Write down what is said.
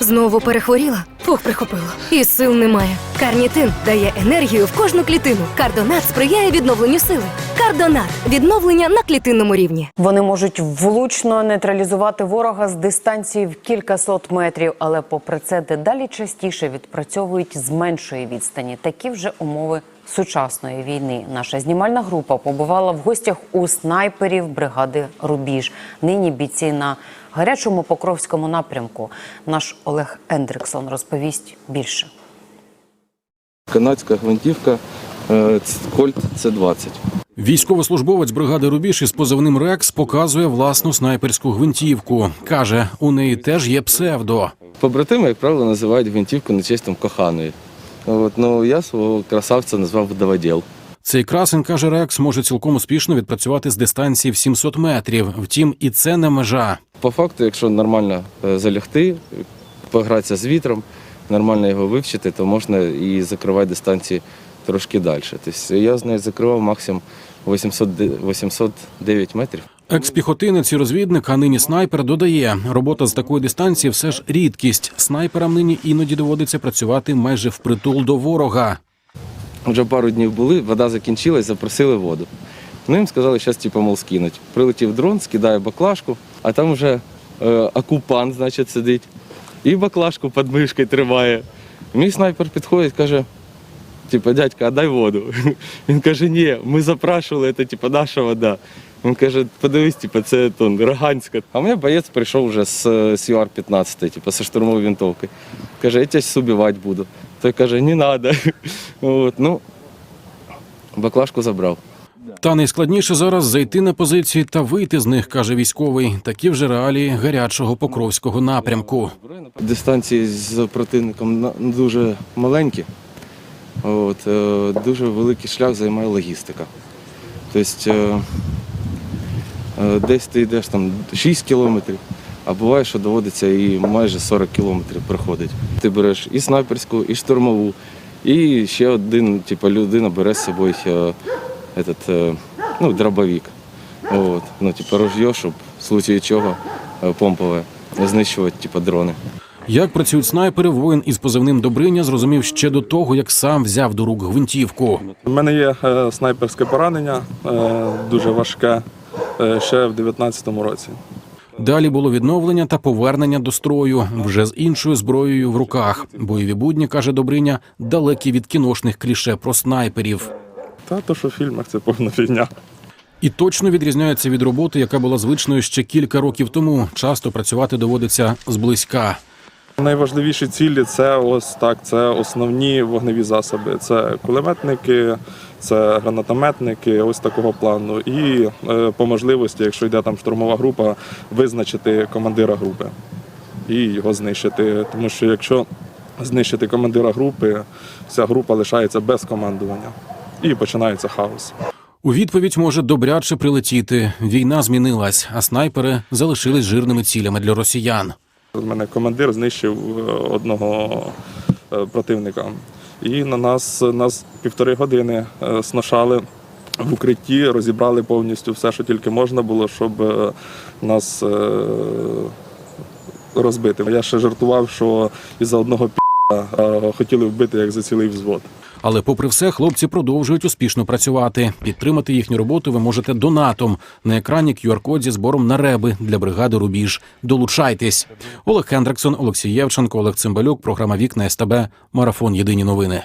Знову перехворіла? Фух, прихопило. І сил немає. Карнітин дає енергію в кожну клітину. Кардонат сприяє відновленню сили. Кардонат відновлення на клітинному рівні. Вони можуть влучно нейтралізувати ворога з дистанції в кількасот метрів, але попри це дедалі частіше відпрацьовують з меншої відстані. Такі вже умови сучасної війни. Наша знімальна група побувала в гостях у снайперів бригади Рубіж. Нині бійці на гарячому покровському напрямку. Наш Олег Ендриксон розповість більше. Канадська гвинтівка е, Кольт С-20. Військовослужбовець бригади Рубіж із позивним Рекс показує власну снайперську гвинтівку. каже, у неї теж є псевдо. Побратими, як правило, називають гвинтівку нечистим коханої. От, ну, я свого красавця назвав вдоводіл. Цей красень каже Рекс, може цілком успішно відпрацювати з дистанції в 700 метрів. Втім, і це не межа. По факту, якщо нормально е, залягти, погратися з вітром, нормально його вивчити, то можна і закривати дистанції трошки далі. Тобто я з нею закривав максимум 800, 809 метрів. Екс-піхотинець і розвідник, а нині снайпер додає, робота з такої дистанції все ж рідкість. Снайперам нині іноді доводиться працювати майже впритул до ворога. Вже пару днів були, вода закінчилась, запросили воду. Ну їм сказали, що типу, мол, скинуть. Прилетів дрон, скидає баклажку, а там вже е, окупант, значить, сидить. І баклажку під мишкою тримає. Мій снайпер підходить, каже: типу, дядька, дай воду. Він каже, ні, ми запрашували, це типу, наша вода. Він каже, подивись, типу, це то, Роганська. А у мене боєць прийшов вже з, е, з ЮАР-15, типу, зі штурмовою винтовкою. Каже, я тебе убивати буду. Той каже, не треба. От, ну, баклажку забрав. Та найскладніше зараз зайти на позиції та вийти з них, каже військовий. Такі вже реалії гарячого покровського напрямку. Дистанції з противником дуже маленькі. От, е, дуже великий шлях займає логістика. Тобто е, е, десь ти йдеш там 6 кілометрів, а буває, що доводиться і майже 40 кілометрів проходить. Ти береш і снайперську, і штурмову, і ще один, типу, людина бере з собою е, этот, е, ну, дробовик. От, ну, типу, ружье, щоб в случаї чого е, помпове знищувати типу, дрони. Як працюють снайпери, воїн із позивним Добриня зрозумів ще до того, як сам взяв до рук гвинтівку. У мене є е, снайперське поранення, е, дуже важке, е, ще в 19-му році. Далі було відновлення та повернення до строю вже з іншою зброєю в руках. Бойові будні каже Добриня, далекі від кіношних кліше про снайперів. Та то, що в фільмах це повна фігня. І точно відрізняється від роботи, яка була звичною ще кілька років тому. Часто працювати доводиться зблизька. Найважливіші цілі це ось так, це основні вогневі засоби. Це кулеметники, це гранатометники, ось такого плану. І е, по можливості, якщо йде там штурмова група, визначити командира групи і його знищити. Тому що якщо знищити командира групи, вся група лишається без командування і починається хаос. У відповідь може добряче прилетіти. Війна змінилась, а снайпери залишились жирними цілями для росіян. У мене командир знищив е, одного е, противника. І на нас, нас півтори години е, сношали в укритті, розібрали повністю все, що тільки можна було, щоб нас розбити. Я ще жартував, що із-за одного пі***а е, хотіли вбити як за цілий взвод. Але, попри все, хлопці продовжують успішно працювати. Підтримати їхню роботу ви можете донатом. На екрані QR-код зі збором на реби для бригади Рубіж. Долучайтесь. Олег Хендриксон, Олексій Євченко, Олег Цимбалюк. Програма Вікна СТБ. Марафон. Єдині новини.